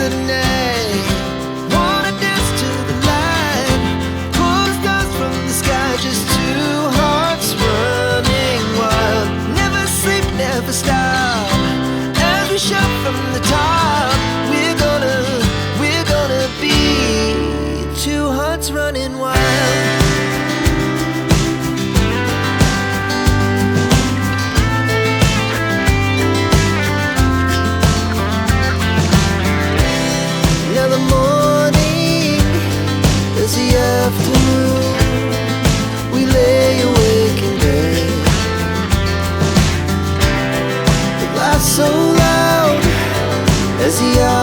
the net. Cause you.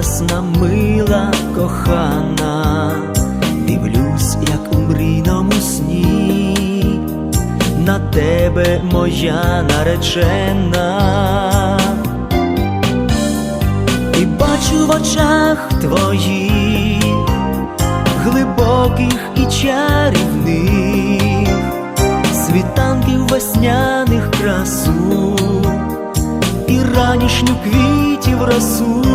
Прекрасна, мила, кохана, дивлюсь, як у мрійному сні, на тебе моя наречена, і бачу в очах твоїх глибоких і чарівних світанків весняних красу і ранішню квітів росу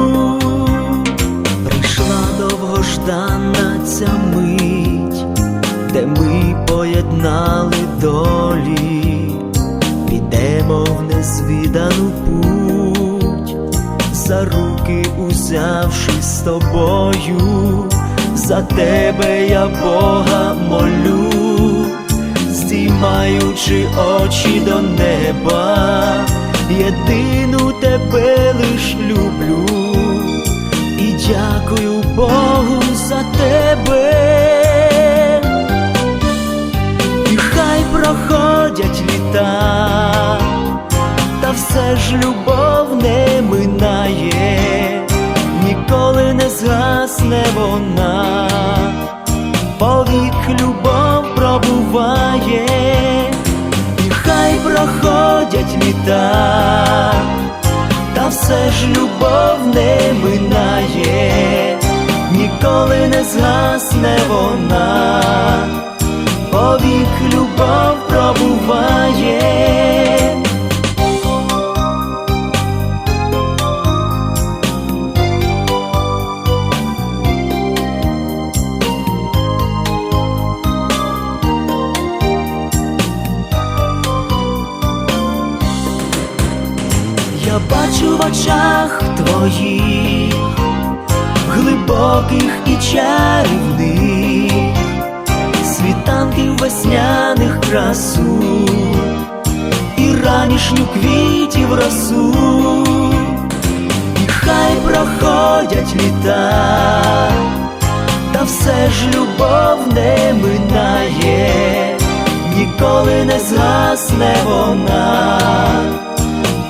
підемо в незвідану путь, за руки узявшись з тобою, за тебе я Бога молю здіймаючи очі до неба, єдину тебе лиш люблю і дякую Богу за тебе. Проходять літа, та все ж любов не минає, ніколи не згасне вона. Повік любов пробуває, і хай проходять літа, та все ж любов не минає, ніколи не згасне вона, повік любов бачу в очах твоїх глибоких і чарівних світанків весняних красу і ранішню квітів росу, і хай проходять літа, та все ж любов не минає, ніколи не згасне вона,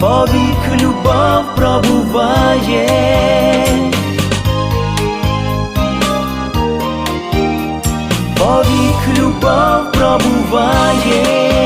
повік любов пробуває. Повік любов пробуває.